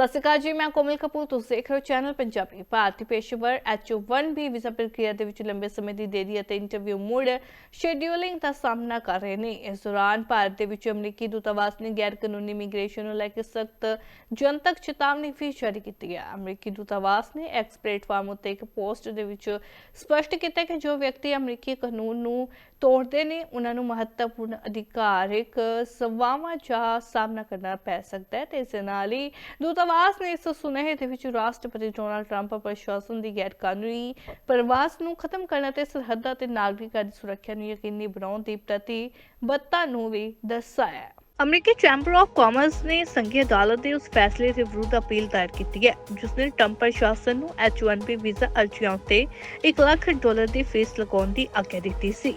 ਸਤਿ ਸ਼੍ਰੀ ਅਕਾਲ ਜੀ, ਮੈਂ ਕੋਮਲ ਕਪੂਰ। ਤੁਸੀਂ ਦੇਖ ਰਹੇ ਹੋ ਚੈਨਲ ਪੰਜਾਬੀ ਭਾਰਤੀ ਪੇਸ਼ੇਵਰ। H1B ਵੀਜ਼ਾ ਪ੍ਰਕਿਰਿਆ ਦੇ ਵਿੱਚ ਲੰਬੇ ਸਮੇਂ ਦੀ ਦੇਰੀ ਅਤੇ ਇੰਟਰਵਿਊ ਮੁੜ ਸ਼ੈਡਿਊਲਿੰਗ ਦਾ ਸਾਹਮਣਾ ਕਰ ਰਹੇ ਨੇ। ਇਸ ਦੌਰਾਨ ਭਾਰਤ ਦੇ ਵਿੱਚ ਅਮਰੀਕੀ ਦੂਤਾਵਾਸ ਨੇ ਗੈਰ ਕਾਨੂੰਨੀ ਇਮੀਗ੍ਰੇਸ਼ਨ ਨੂੰ ਲੈ ਕੇ ਸਖਤ ਜਨਤਕ ਚੇਤਾਵਨੀ ਵੀ ਜਾਰੀ ਕੀਤੀ ਹੈ। ਅਮਰੀਕੀ ਦੂਤਾਵਾਸ ਨੇ ਐਕਸ ਪਲੇਟਫਾਰਮ ਉੱਤੇ ਇੱਕ ਪੋਸਟ ਦੇ ਵਿੱਚ ਸਪਸ਼ਟ ਕੀਤਾ ਕਿ ਜੋ ਵਿਅਕਤੀ ਅਮਰੀਕੀ ਕਾਨੂੰਨ ਨੂੰ ਤੋੜਦੇ ਨੇ, ਉਹਨਾਂ ਨੂੰ ਮਹੱਤਵਪੂਰਨ ਅਧਿਕਾਰਿਕ ਸਵਾਵਾਂ ਦਾ ਸਾਹਮਣਾ ਕਰਨਾ ਪੈ ਸਕਦਾ ਹੈ ਤੇ ਇਸ ਨਾਲ ਹੀ ਦੂਤਾਵਾਸ ਨੇ ਇਸ ਸੁਨੇਹੇ ਦੇ ਵਿੱਚ ਰਾਸ਼ਟਰਪਤੀ ਡੋਨਾਲਡ ਟਰੰਪ ਪ੍ਰਸ਼ਾਸਨ ਦੀ ਗੈਰ ਕਾਨੂੰਨੀ ਪ੍ਰਵਾਸ ਨੂੰ ਖਤਮ ਕਰਨ ਅਤੇ ਸਰਹੱਦਾਂ ਤੇ ਨਾਗਰਿਕਾਂ ਦੀ ਸੁਰੱਖਿਆ ਨੂੰ ਯਕੀਨੀ ਬਣਾਉਣ ਦੀ ਪ੍ਰਤੀਬੱਧਤਾ ਨੂੰ ਵੀ ਦਰਸਾਇਆ। ਹੈ ਅਮਰੀਕੀ ਚੈਂਬਰ ਆਫ ਕਾਮਰਸ ਨੇ ਸੰਘੀ ਅਦਾਲਤ ਦੇ ਉਸ ਫੈਸਲੇ ਦੇ ਵਿਰੁੱਧ ਅਪੀਲ ਦਾਇਰ ਕੀਤੀ ਹੈ, ਜਿਸ ਨੇ ਟਰੰਪ ਪ੍ਰਸ਼ਾਸਨ ਨੂੰ H1B ਵੀਜ਼ਾ ਅਰਜ਼ੀਆਂ ਉੱਤੇ 1 ਲੱਖ ਡਾਲਰ ਦੀ ਫੀਸ ਲਗਾਉਣ ਦੀ ਆਗਿਆ ਦਿੱਤੀ ਸੀ।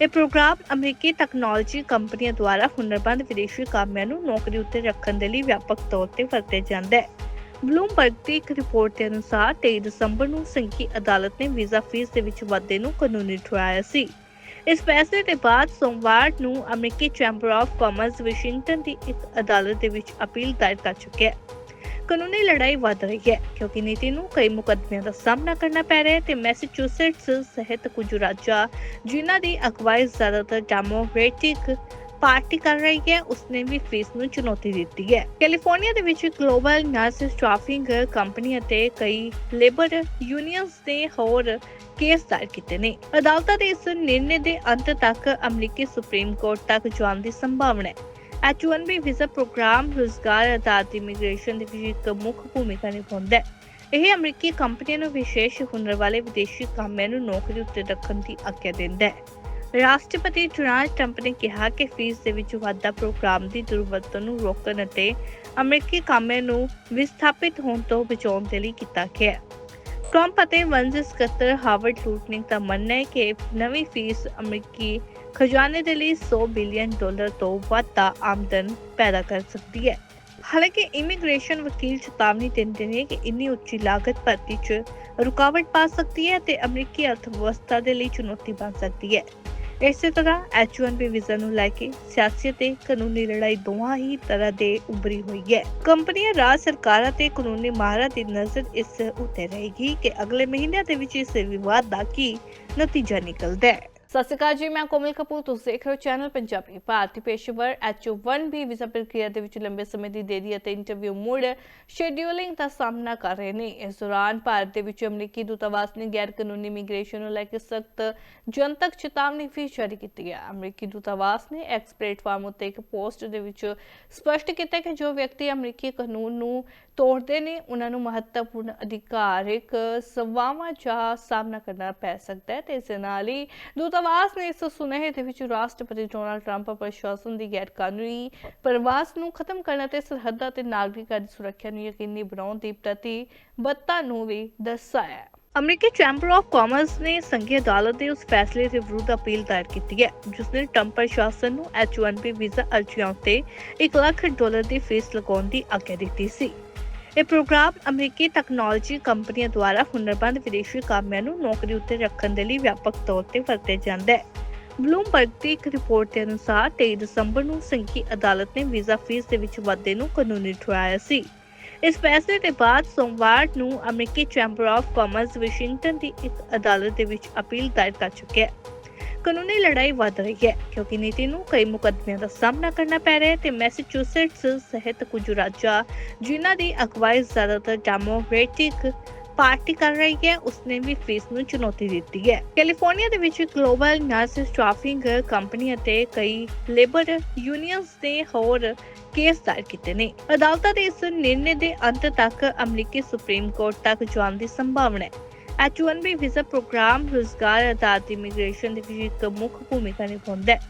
ਇਹ ਪ੍ਰੋਗਰਾਮ ਅਮਰੀਕੀ ਟੈਕਨੋਲੋਜੀ ਕੰਪਨੀਆਂ ਦੁਆਰਾ ਹੁਨਰਮੰਦ ਵਿਦੇਸ਼ੀ ਕਾਮਿਆਂ ਨੂੰ ਨੌਕਰੀ ਉੱਤੇ ਰੱਖਣ ਦੇ ਲਈ ਵਿਆਪਕ ਤੌਰ ਤੇ ਵਰਤਿਆ ਜਾਂਦਾ ਹੈ। ਬਲੂਮਬਰਗ ਦੀ ਇੱਕ ਰਿਪੋਰਟ ਦੇ ਅਨੁਸਾਰ 23 ਦਸੰਬਰ ਨੂੰ ਸੰਘੀ ਅਦਾਲਤ ਨੇ ਵੀਜ਼ਾ ਫੀਸ ਦੇ ਵਿੱਚ ਵਾਧੇ ਨੂੰ ਕਾਨੂੰਨੀ ਠਹਿਰਾਇਆ ਸੀ। ਇਸ ਫੈਸਲੇ ਦੇ ਬਾਅਦ ਸੋਮਵਾਰ ਨੂੰ ਅਮਰੀਕੀ ਚੈਂਬਰ ਆਫ ਕਾਮਰਸ, ਵਾਸ਼ਿੰਗਟਨ ਦੀ ਇੱਕ ਅਦਾਲਤ ਦੇ ਵਿੱਚ ਅਪੀਲ ਦਾਇਰ ਕਰ ਚੁੱਕਿਆ ਹੈ। ਕਾਨੂੰਨੀ ਲੜਾਈ ਵੱਧ ਰਹੀ ਹੈ, ਕਿਉਂਕਿ ਨੀਤੀ ਨੂੰ ਕਈ ਮੁਕੱਦਮਿਆਂ ਦਾ ਸਾਹਮਣਾ ਕਰਨਾ ਪੈ ਰਿਹਾ ਹੈ ਤੇ ਮੈਸੇਚੂਸੇਟਸ ਸਹਿਤ ਕੁਝ ਰਾਜਾਂ ਜਿਨ੍ਹਾਂ ਦੀ ਅਗਵਾਈ ਜ਼ਿਆਦਾਤਰ ਡੈਮੋਕ੍ਰੈਟਿਕ ਪਾਰਟੀ ਕਰ ਰਹੀ ਹੈ, ਉਸਨੇ ਵੀ ਫੀਸ ਨੂੰ ਚੁਣੌਤੀ ਦਿੱਤੀ ਹੈ। ਕੈਲੀਫੋਰਨੀਆ ਦੇ ਵਿੱਚ ਗਲੋਬਲ ਨਰਸ ਸਟਾਫਿੰਗ ਕੰਪਨੀ ਅਤੇ ਕਈ ਲੇਬਰ ਯੂਨੀਅਨਸ ਨੇ ਹੋਰ ਕੇਸ ਦਾਇਰ ਕੀਤੇ ਨੇ। ਅਦਾਲਤਾਂ ਦੇ ਇਸ ਨਿਰਣੇ ਦੇ ਅੰਤ ਤੱਕ ਅਮਰੀਕੀ ਸੁਪਰੀਮ ਕੋਰਟ ਤੱਕ ਜਾਣ ਦੀ ਸੰਭਾਵਨਾ ਹੈ। H1B ਵੀਜ਼ਾ ਪ੍ਰੋਗਰਾਮ ਰੁਜ਼ਗਾਰ ਆਧਾਰਿਤ ਇਮੀਗ੍ਰੇਸ਼ਨ ਦੇ ਵਿੱਚ ਇੱਕ ਮੁੱਖ ਭੂਮਿਕਾ ਨਿਭਾਉਂਦਾ ਹੈ। ਇਹ ਅਮਰੀਕੀ ਕੰਪਨੀਆਂ ਨੂੰ ਵਿਸ਼ੇਸ਼ ਹੁਨਰ ਵਾਲੇ ਵਿਦੇਸ਼ੀ ਕਾਮਿਆਂ ਨੂੰ ਨੌਕਰੀ ਉੱਤੇ ਰੱਖਣ ਦੀ ਆਗਿਆ ਦਿੰਦਾ ਹੈ। ਰਾਸ਼ਟਰਪਤੀ ਡੋਨਾਲਡ ਟਰੰਪ ਨੇ ਕਿਹਾ ਕਿ ਫੀਸ ਦੇ ਵਿੱਚ ਵਾਧਾ ਪ੍ਰੋਗਰਾਮ ਦੀ ਦੁਰਵਰਤੋਂ ਨੂੰ ਰੋਕਣ ਅਤੇ ਅਮਰੀਕੀ ਕਾਮਿਆਂ ਨੂੰ ਵਿਸਥਾਪਿਤ ਹੋਣ ਤੋਂ ਬਚਾਉਣ ਦੇ ਲਈ ਕੀਤਾ ਗਿਆ ਹੈ। ਟਰੰਪ ਅਤੇ ਵੰਜ ਸਕੱਤਰ ਹਾਵਰਡ ਲੂਟਨਿੰਗ ਦਾ ਮੰਨਣਾ ਹੈ ਕਿ ਨਵੀਂ ਫੀਸ ਅਮਰੀਕੀ ਖਜ਼ਾਨੇ ਦੇ ਲਈ 100 ਬਿਲੀਅਨ ਡਾਲਰ ਤੋਂ ਵੱਧ ਦਾ ਆਮਦਨ ਪੈਦਾ ਕਰ ਸਕਦੀ ਹੈ। ਹਾਲਾਂਕਿ ਇਮੀਗ੍ਰੇਸ਼ਨ ਵਕੀਲ ਚੇਤਾਵਨੀ ਦਿੰਦੇ ਨੇ ਕਿ ਇੰਨੀ ਉੱਚੀ ਲਾਗਤ ਭਰਤੀ 'ਚ ਰੁਕਾਵਟ ਪਾ ਸਕਦੀ ਹੈ ਤੇ ਅਮਰੀਕੀ ਅਰਥ ਵਿਵਸਥਾ ਦੇ ਲਈ ਚੁਣੌਤੀ ਬਣ ਸਕਦੀ ਹੈ। ਇਸੇ ਤਰ੍ਹਾਂ H1B ਵੀਜ਼ਾ ਨੂੰ ਲੈ ਕੇ ਸਿਆਸੀ ਤੇ ਕਾਨੂੰਨੀ ਲੜਾਈ ਦੋਹਾਂ ਹੀ ਤਰ੍ਹਾਂ ਦੇ ਉਭਰੀ ਹੋਈ ਹੈ। ਕੰਪਨੀਆਂ, ਰਾਜ ਸਰਕਾਰਾਂ ਤੇ ਕਾਨੂੰਨੀ ਮਾਹਰਾਂ ਦੀ ਨਜ਼ਰ ਇਸ ਉੱਤੇ ਰਹੇਗੀ ਕਿ ਅਗਲੇ ਮਹੀਨਿਆਂ ਦੇ ਵਿੱਚ ਇਸ ਵਿਵਾਦ ਦਾ ਕੀ ਨਤੀਜਾ ਨਿਕਲਦਾ ਹੈ। ਸਤਿ ਸ਼੍ਰੀ ਅਕਾਲ ਜੀ, ਮੈਂ ਕੋਮਲ ਕਪੂਰ, ਤੁਸੀਂ ਦੇਖ ਰਹੇ ਹੋ ਚੈਨਲ ਪੰਜਾਬੀ ਭਾਰਤੀ ਪੇਸ਼ੇਵਰ। H1B ਵੀਜ਼ਾ ਪ੍ਰਕਿਰਿਆ ਦੇ ਵਿੱਚ ਲੰਬੇ ਸਮੇਂ ਦੀ ਦੇਰੀ ਅਤੇ ਇੰਟਰਵਿਊ ਮੁੜ ਸ਼ੈਡਿਊਲਿੰਗ ਦਾ ਸਾਹਮਣਾ ਕਰ ਰਹੇ ਨੇ। ਇਸ ਦੌਰਾਨ ਭਾਰਤ ਦੇ ਵਿੱਚ ਅਮਰੀਕੀ ਦੂਤਾਵਾਸ ਨੇ ਗੈਰ ਕਾਨੂੰਨੀ ਇਮੀਗ੍ਰੇਸ਼ਨ ਨੂੰ ਲੈ ਕੇ ਸਖਤ ਜਨਤਕ ਚੇਤਾਵਨੀ ਵੀ ਜਾਰੀ ਕੀਤੀ ਹੈ। ਅਮਰੀਕੀ ਦੂਤਾਵਾਸ ਨੇ ਐਕਸ ਪਲੇਟਫਾਰਮ ਉੱਤੇ ਇੱਕ ਪੋਸਟ ਦੇ ਵਿੱਚ ਸਪਸ਼ਟ ਕੀਤਾ ਕਿ ਜੋ ਵਿਅਕਤੀ ਅਮਰੀਕੀ ਕਾਨੂੰਨ ਨੂੰ ਤੋੜਦੇ ਨੇ, ਉਹਨਾਂ ਨੂੰ ਮਹੱਤਵਪੂਰਨ ਅਧਿਕਾਰਿਕ ਸਵਾਵਾਂ ਦਾ ਸਾਹਮਣਾ ਕਰਨਾ ਪੈ ਸਕਦਾ ਹੈ ਤੇ ਇਸ ਦੇ ਨਾਲ ਹੀ ਦੂਤਾ ਦੂਤਾਵਾਸ ਨੇ ਇਸ ਸੁਨੇਹੇ ਦੇ ਵਿੱਚ ਰਾਸ਼ਟਰਪਤੀ ਡੋਨਾਲਡ ਟਰੰਪ ਪ੍ਰਸ਼ਾਸਨ ਦੀ ਗੈਰ ਕਾਨੂੰਨੀ ਪ੍ਰਵਾਸ ਨੂੰ ਖਤਮ ਕਰਨ ਅਤੇ ਸਰਹੱਦਾਂ ਤੇ ਨਾਗਰਿਕਾਂ ਦੀ ਸੁਰੱਖਿਆ ਨੂੰ ਯਕੀਨੀ ਬਣਾਉਣ ਦੀ ਪ੍ਰਤੀਬੱਧਤਾ ਨੂੰ ਵੀ ਦਰਸਾਇਆ ਹੈ। ਅਮਰੀਕੀ ਚੈਂਬਰ ਆਫ ਕਾਮਰਸ ਨੇ ਸੰਘੀ ਅਦਾਲਤ ਦੇ ਉਸ ਫੈਸਲੇ ਦੇ ਵਿਰੁੱਧ ਅਪੀਲ ਦਾਇਰ ਕੀਤੀ ਹੈ, ਜਿਸ ਨੇ ਟਰੰਪ ਪ੍ਰਸ਼ਾਸਨ ਨੂੰ H1B ਵੀਜ਼ਾ ਅਰਜ਼ੀਆਂ ਉੱਤੇ 1 ਲੱਖ ਡਾਲਰ ਦੀ ਫੀਸ ਲਗਾਉਣ ਦੀ ਆਗਿਆ ਦਿੱਤੀ ਸੀ। ਇਹ ਪ੍ਰੋਗਰਾਮ ਅਮਰੀਕੀ ਟੈਕਨੋਲੋਜੀ ਕੰਪਨੀਆਂ ਦੁਆਰਾ ਹੁਨਰਬੰਦ ਵਿਦੇਸ਼ੀ ਕਾਮਿਆਂ ਨੂੰ ਨੌਕਰੀ ਉੱਤੇ ਰੱਖਣ ਦੇ ਲਈ ਵਿਆਪਕ ਤੌਰ ਤੇ ਵਰਤਿਆ ਜਾਂਦਾ ਹੈ। ਬਲੂਮਬਰਗ ਦੀ ਇੱਕ ਰਿਪੋਰਟ ਦੇ ਅਨੁਸਾਰ 23 ਦਸੰਬਰ ਨੂੰ ਸੰਘੀ ਅਦਾਲਤ ਨੇ ਵੀਜ਼ਾ ਫੀਸ ਦੇ ਵਿੱਚ ਵਾਧੇ ਨੂੰ ਕਾਨੂੰਨੀ ਠਹਿਰਾਇਆ ਸੀ। ਇਸ ਫੈਸਲੇ ਦੇ ਬਾਅਦ ਸੋਮਵਾਰ ਨੂੰ ਅਮਰੀਕੀ ਚੈਂਬਰ ਆਫ ਕਾਮਰਸ ਵਾਸ਼ਿੰਗਟਨ ਦੀ ਇੱਕ ਅਦਾਲਤ ਦੇ ਵਿੱਚ ਅਪੀਲ ਦਾਇਰ ਕਰ ਚੁੱਕਿਆ ਹੈ। ਕਾਨੂੰਨੀ ਲੜਾਈ ਵੱਧ ਰਹੀ ਹੈ, ਕਿਉਂਕਿ ਨੀਤੀ ਨੂੰ ਕਈ ਮੁਕੱਦਮਿਆਂ ਦਾ ਸਾਹਮਣਾ ਕਰਨਾ ਪੈ ਰਿਹਾ ਹੈ ਤੇ ਮੈਸੇਚੂਸੇਟਸ ਸਹਿਤ ਕੁਝ ਰਾਜਾਂ ਜਿਨ੍ਹਾਂ ਦੀ ਅਗਵਾਈ ਜ਼ਿਆਦਾਤਰ ਡੈਮੋਕ੍ਰੈਟਿਕ ਪਾਰਟੀ ਕਰ ਰਹੀ ਹੈ, ਉਸਨੇ ਵੀ ਫੀਸ ਨੂੰ ਚੁਣੌਤੀ ਦਿੱਤੀ ਹੈ। ਕੈਲੀਫੋਰਨੀਆ ਦੇ ਵਿੱਚ ਗਲੋਬਲ ਨਰਸ ਸਟਾਫਿੰਗ ਕੰਪਨੀ ਅਤੇ ਕਈ ਲੇਬਰ ਯੂਨੀਅਨਸ ਨੇ ਹੋਰ ਕੇਸ ਦਾਇਰ ਕੀਤੇ ਨੇ। ਅਦਾਲਤਾਂ ਦੇ ਇਸ ਨਿਰਣੇ ਦੇ ਅੰਤ ਤੱਕ ਅਮਰੀਕੀ ਸੁਪਰੀਮ ਕੋਰਟ ਤੱਕ ਜਾਣ ਦੀ ਸੰਭਾਵਨਾ ਹੈ। H1B ਵੀਜ਼ਾ ਪ੍ਰੋਗਰਾਮ ਰੁਜ਼ਗਾਰ ਆਧਾਰਿਤ ਇਮੀਗ੍ਰੇਸ਼ਨ ਦੇ ਇੱਕ ਮੁੱਖ ਭੂਮਿਕਾ ਨਿਭਾਉਂਦਾ ਹੈ।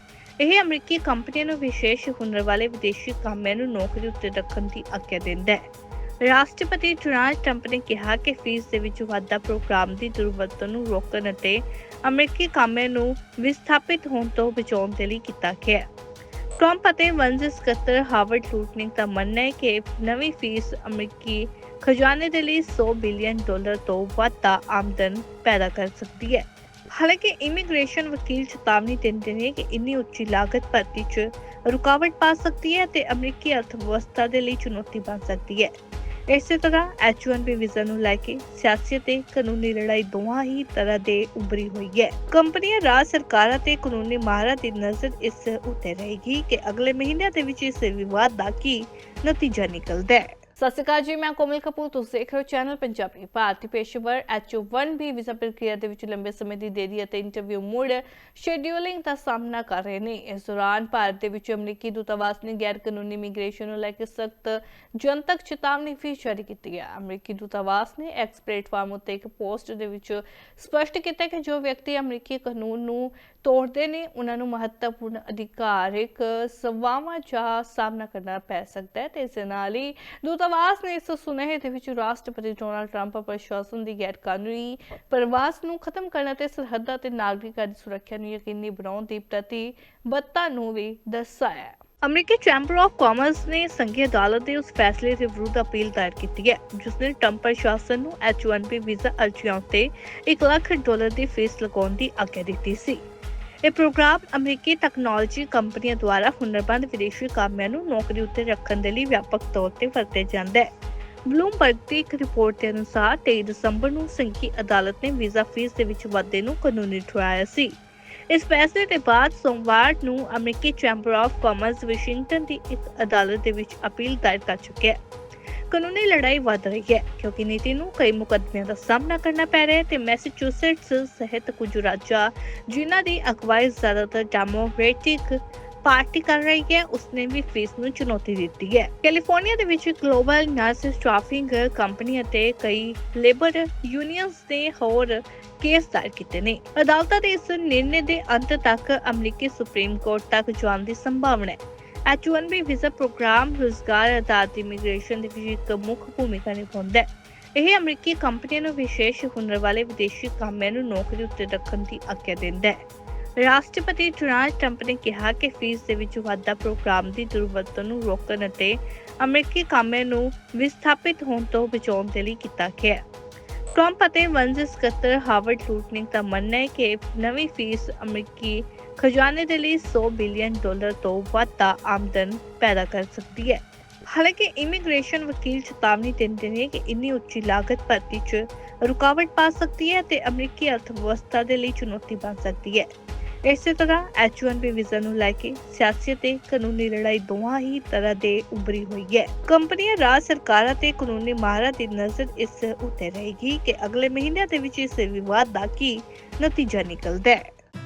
ਇਹ ਅਮਰੀਕੀ ਕੰਪਨੀਆਂ ਨੂੰ ਵਿਸ਼ੇਸ਼ ਹੁਨਰ ਵਾਲੇ ਵਿਦੇਸ਼ੀ ਕਾਮਿਆਂ ਨੂੰ ਨੌਕਰੀ ਉੱਤੇ ਰੱਖਣ ਦੀ ਆਗਿਆ ਦਿੰਦਾ ਹੈ। ਰਾਸ਼ਟਰਪਤੀ ਡੋਨਾਲਡ ਟਰੰਪ ਨੇ ਕਿਹਾ ਕਿ ਫੀਸ ਦੇ ਵਿੱਚ ਵਾਧਾ ਪ੍ਰੋਗਰਾਮ ਦੀ ਦੁਰਵਰਤੋਂ ਨੂੰ ਰੋਕਣ ਅਤੇ ਅਮਰੀਕੀ ਕਾਮਿਆਂ ਨੂੰ ਵਿਸਥਾਪਿਤ ਹੋਣ ਤੋਂ ਬਚਾਉਣ ਦੇ ਲਈ ਕੀਤਾ ਗਿਆ ਹੈ। ਟਰੰਪ ਅਤੇ ਵੰਜ ਸਕੱਤਰ ਹਾਵਰਡ ਲੂਟਨਿੰਗ ਦਾ ਮੰਨਣਾ ਹੈ ਕਿ ਨਵੀਂ ਫੀਸ ਅਮਰੀਕੀ ਖਜ਼ਾਨੇ ਦੇ ਲਈ 100 ਬਿਲੀਅਨ ਡਾਲਰ ਤੋਂ ਵੱਧ ਦਾ ਆਮਦਨ ਪੈਦਾ ਕਰ ਸਕਦੀ ਹੈ। ਹਾਲਾਂਕਿ ਇਮੀਗ੍ਰੇਸ਼ਨ ਵਕੀਲ ਚੇਤਾਵਨੀ ਦਿੰਦੇ ਨੇ ਕਿ ਇੰਨੀ ਉੱਚੀ ਲਾਗਤ ਭਰਤੀ 'ਚ ਰੁਕਾਵਟ ਪਾ ਸਕਦੀ ਹੈ ਤੇ ਅਮਰੀਕੀ ਅਰਥ ਵਿਵਸਥਾ ਦੇ ਲਈ ਚੁਣੌਤੀ ਬਣ ਸਕਦੀ ਹੈ। ਇਸੇ ਤਰ੍ਹਾਂ H1B ਵੀਜ਼ਾ ਨੂੰ ਲੈ ਕੇ ਸਿਆਸੀ ਤੇ ਕਾਨੂੰਨੀ ਲੜਾਈ ਦੋਹਾਂ ਹੀ ਤਰ੍ਹਾਂ ਦੇ ਉਭਰੀ ਹੋਈ ਹੈ। ਕੰਪਨੀਆਂ, ਰਾਜ ਸਰਕਾਰਾਂ ਤੇ ਕਾਨੂੰਨੀ ਮਾਹਰਾਂ ਦੀ ਨਜ਼ਰ ਇਸ ਉੱਤੇ ਰਹੇਗੀ ਕਿ ਅਗਲੇ ਮਹੀਨਿਆਂ ਦੇ ਵਿੱਚ ਇਸ ਵਿਵਾਦ ਦਾ ਕੀ ਨਤੀਜਾ ਨਿਕਲਦਾ ਹੈ। ਸਤਿ ਸ਼੍ਰੀ ਅਕਾਲ ਜੀ, ਮੈਂ ਕੋਮਲ ਕਪੂਰ, ਤੁਸੀਂ ਦੇਖ ਰਹੇ ਹੋ ਚੈਨਲ ਪੰਜਾਬੀ ਭਾਰਤੀ ਪੇਸ਼ੇਵਰ H1B ਵੀਜ਼ਾ ਪ੍ਰਕਿਰਿਆ ਦੇ ਵਿੱਚ ਲੰਬੇ ਸਮੇਂ ਦੀ ਦੇਰੀ ਅਤੇ ਇੰਟਰਵਿਊ ਮੁੜ ਸ਼ੈਡਿਊਲਿੰਗ ਦਾ ਸਾਹਮਣਾ ਕਰ ਰਹੇ ਨੇ। ਇਸ ਦੌਰਾਨ ਭਾਰਤ ਦੇ ਵਿੱਚ ਅਮਰੀਕੀ ਦੂਤਾਵਾਸ ਨੇ ਗੈਰ ਕਾਨੂੰਨੀ ਇਮੀਗ੍ਰੇਸ਼ਨ ਨੂੰ ਲੈ ਕੇ ਸਖਤ ਜਨਤਕ ਚੇਤਾਵਨੀ ਵੀ ਜਾਰੀ ਕੀਤੀ ਹੈ। ਅਮਰੀਕੀ ਦੂਤਾਵਾਸ ਨੇ ਐਕਸ ਪਲੇਟਫਾਰਮ ਉੱਤੇ ਇੱਕ ਪੋਸਟ ਦੇ ਵਿੱਚ ਸਪਸ਼ਟ ਕੀਤਾ ਕਿ ਜੋ ਵਿਅਕਤੀ ਅਮਰੀਕੀ ਕਾਨੂੰਨ ਨੂੰ ਤੋੜਦੇ ਨੇ, ਉਹਨਾਂ ਨੂੰ ਮਹੱਤਵਪੂਰਨ ਅਧਿਕਾਰਿਕ ਸਵਾਵਾਂ ਦਾ ਸਾਹਮਣਾ ਕਰਨਾ ਪੈ ਸਕਦਾ ਹੈ ਤੇ ਇਸ ਨਾਲ ਹੀ ਦੂਤਾਵਾਸ ਨੇ ਇਸ ਸੁਨੇਹੇ ਦੇ ਵਿੱਚ ਰਾਸ਼ਟਰਪਤੀ ਡੋਨਾਲਡ ਟਰੰਪ ਪ੍ਰਸ਼ਾਸਨ ਦੀ ਗੈਰ ਕਾਨੂੰਨੀ ਪ੍ਰਵਾਸ ਨੂੰ ਖਤਮ ਕਰਨ ਅਤੇ ਸਰਹੱਦਾਂ ਤੇ ਨਾਗਰਿਕਾਂ ਦੀ ਸੁਰੱਖਿਆ ਨੂੰ ਯਕੀਨੀ ਬਣਾਉਣ ਦੀ ਪ੍ਰਤੀਬੱਧਤਾ ਨੂੰ ਵੀ ਦਰਸਾਇਆ। ਹੈ ਅਮਰੀਕੀ ਚੈਂਬਰ ਆਫ ਕਾਮਰਸ ਨੇ ਸੰਘੀ ਅਦਾਲਤ ਦੇ ਉਸ ਫੈਸਲੇ ਦੇ ਵਿਰੁੱਧ ਅਪੀਲ ਦਾਇਰ ਕੀਤੀ ਹੈ, ਜਿਸ ਨੇ ਟਰੰਪ ਪ੍ਰਸ਼ਾਸਨ ਨੂੰ H1B ਵੀਜ਼ਾ ਅਰਜ਼ੀਆਂ ਉੱਤੇ 1 ਲੱਖ ਡਾਲਰ ਦੀ ਫੀਸ ਲਗਾਉਣ ਦੀ ਆਗਿਆ ਦਿੱਤੀ ਸੀ। ਇਹ ਪ੍ਰੋਗਰਾਮ ਅਮਰੀਕੀ ਟੈਕਨੋਲੋਜੀ ਕੰਪਨੀਆਂ ਦੁਆਰਾ ਹੁਨਰਮੰਦ ਵਿਦੇਸ਼ੀ ਕਾਮਿਆਂ ਨੂੰ ਨੌਕਰੀ ਉੱਤੇ ਰੱਖਣ ਦੇ ਲਈ ਵਿਆਪਕ ਤੌਰ ਤੇ ਵਰਤਿਆ ਜਾਂਦਾ ਹੈ। ਬਲੂਮਬਰਗ ਦੀ ਇੱਕ ਰਿਪੋਰਟ ਦੇ ਅਨੁਸਾਰ 23 ਦਸੰਬਰ ਨੂੰ ਸੰਘੀ ਅਦਾਲਤ ਨੇ ਵੀਜ਼ਾ ਫੀਸ ਦੇ ਵਿੱਚ ਵਾਧੇ ਨੂੰ ਕਾਨੂੰਨੀ ਠਹਿਰਾਇਆ ਸੀ। ਇਸ ਫੈਸਲੇ ਦੇ ਬਾਅਦ ਸੋਮਵਾਰ ਨੂੰ ਅਮਰੀਕੀ ਚੈਂਬਰ ਆਫ ਕਾਮਰਸ, ਵਾਸ਼ਿੰਗਟਨ ਦੀ ਇੱਕ ਅਦਾਲਤ ਦੇ ਵਿੱਚ ਅਪੀਲ ਦਾਇਰ ਕਰ ਚੁੱਕਿਆ ਹੈ। ਕਾਨੂੰਨੀ ਲੜਾਈ ਵੱਧ ਰਹੀ ਹੈ, ਕਿਉਂਕਿ ਨੀਤੀ ਨੂੰ ਕਈ ਮੁਕੱਦਮਿਆਂ ਦਾ ਸਾਹਮਣਾ ਕਰਨਾ ਪੈ ਰਿਹਾ ਹੈ ਤੇ ਮੈਸੇਚੂਸੇਟਸ ਸਹਿਤ ਕੁਝ ਰਾਜਾਂ ਜਿਨ੍ਹਾਂ ਦੀ ਅਗਵਾਈ ਜ਼ਿਆਦਾਤਰ ਡੈਮੋਕ੍ਰੈਟਿਕ ਪਾਰਟੀ ਕਰ ਰਹੀ ਹੈ, ਉਸਨੇ ਵੀ ਫੀਸ ਨੂੰ ਚੁਣੌਤੀ ਦਿੱਤੀ ਹੈ। ਕੈਲੀਫੋਰਨੀਆ ਦੇ ਵਿੱਚ ਗਲੋਬਲ ਨਰਸ ਸਟਾਫਿੰਗ ਕੰਪਨੀ ਅਤੇ ਕਈ ਲੇਬਰ ਯੂਨੀਅਨਸ ਨੇ ਹੋਰ ਕੇਸ ਦਾਇਰ ਕੀਤੇ ਨੇ। ਅਦਾਲਤਾਂ ਦੇ ਇਸ ਨਿਰਣੇ ਦੇ ਅੰਤ ਤੱਕ ਅਮਰੀਕੀ ਸੁਪਰੀਮ ਕੋਰਟ ਤੱਕ ਜਾਣ ਦੀ ਸੰਭਾਵਨਾ ਹੈ। H1B ਵੀਜ਼ਾ ਪ੍ਰੋਗਰਾਮ ਰੁਜ਼ਗਾਰ ਆਧਾਰਿਤ ਇਮੀਗ੍ਰੇਸ਼ਨ ਦੇ ਵਿੱਚ ਇੱਕ ਮੁੱਖ ਭੂਮਿਕਾ ਨਿਭਾਉਂਦਾ ਹੈ। ਇਹ ਅਮਰੀਕੀ ਕੰਪਨੀਆਂ ਨੂੰ ਵਿਸ਼ੇਸ਼ ਹੁਨਰ ਵਾਲੇ ਵਿਦੇਸ਼ੀ ਕਾਮਿਆਂ ਨੂੰ ਨੌਕਰੀ ਉੱਤੇ ਰੱਖਣ ਦੀ ਆਗਿਆ ਦਿੰਦਾ ਹੈ। ਰਾਸ਼ਟਰਪਤੀ ਡੋਨਾਲਡ ਟਰੰਪ ਨੇ ਕਿਹਾ ਕਿ ਫੀਸ ਦੇ ਵਿੱਚ ਵਾਧਾ ਪ੍ਰੋਗਰਾਮ ਦੀ ਦੁਰਵਰਤੋਂ ਨੂੰ ਰੋਕਣ ਅਤੇ ਅਮਰੀਕੀ ਕਾਮਿਆਂ ਨੂੰ ਵਿਸਥਾਪਿਤ ਹੋਣ ਤੋਂ ਬਚਾਉਣ ਦੇ ਲਈ ਕੀਤਾ ਗਿਆ ਹੈ। ਟਰੰਪ ਅਤੇ ਵੰਜ ਸਕੱਤਰ ਹਾਰਵਰਡ ਲੂਟਨਿੰਗ ਦਾ ਮੰਨਣਾ ਹੈ ਕਿ ਨਵੀਂ ਫੀਸ ਅਮਰੀਕੀ ਖਜ਼ਾਨੇ ਦੇ ਲਈ 100 ਬਿਲੀਅਨ ਡਾਲਰ ਤੋਂ ਵੱਧ ਦਾ ਆਮਦਨ ਪੈਦਾ ਕਰ ਸਕਦੀ ਹੈ। ਹਾਲਾਂਕਿ ਇਮੀਗ੍ਰੇਸ਼ਨ ਵਕੀਲ ਚੇਤਾਵਨੀ ਦਿੰਦੇ ਨੇ ਕਿ ਇੰਨੀ ਉੱਚੀ ਲਾਗਤ ਭਰਤੀ 'ਚ ਰੁਕਾਵਟ ਪਾ ਸਕਦੀ ਹੈ ਤੇ ਅਮਰੀਕੀ ਅਰਥਵਿਵਸਥਾ ਦੇ ਲਈ ਚੁਣੌਤੀ ਬਣ ਸਕਦੀ ਹੈ। ਇਸੇ ਤਰ੍ਹਾਂ H1B ਵੀਜ਼ਾ ਨੂੰ ਲੈ ਕੇ ਸਿਆਸੀ ਤੇ ਕਾਨੂੰਨੀ ਲੜਾਈ ਦੋਵਾਂ ਹੀ ਤਰ੍ਹਾਂ ਦੇ ਉਭਰੀ ਹੋਈ ਹੈ। ਕੰਪਨੀਆਂ, ਰਾਜ ਸਰਕਾਰਾਂ ਤੇ ਕਾਨੂੰਨੀ ਮਾਹਰਾਂ ਦੀ ਨਜ਼ਰ ਇਸ ਉੱਤੇ ਰਹੇਗੀ ਕਿ ਅਗਲੇ ਮਹੀਨਿਆਂ ਦੇ ਵਿੱਚ ਇਸ ਵਿਵਾਦ ਦਾ ਕੀ ਨਤੀਜਾ ਨਿਕਲਦਾ ਹੈ।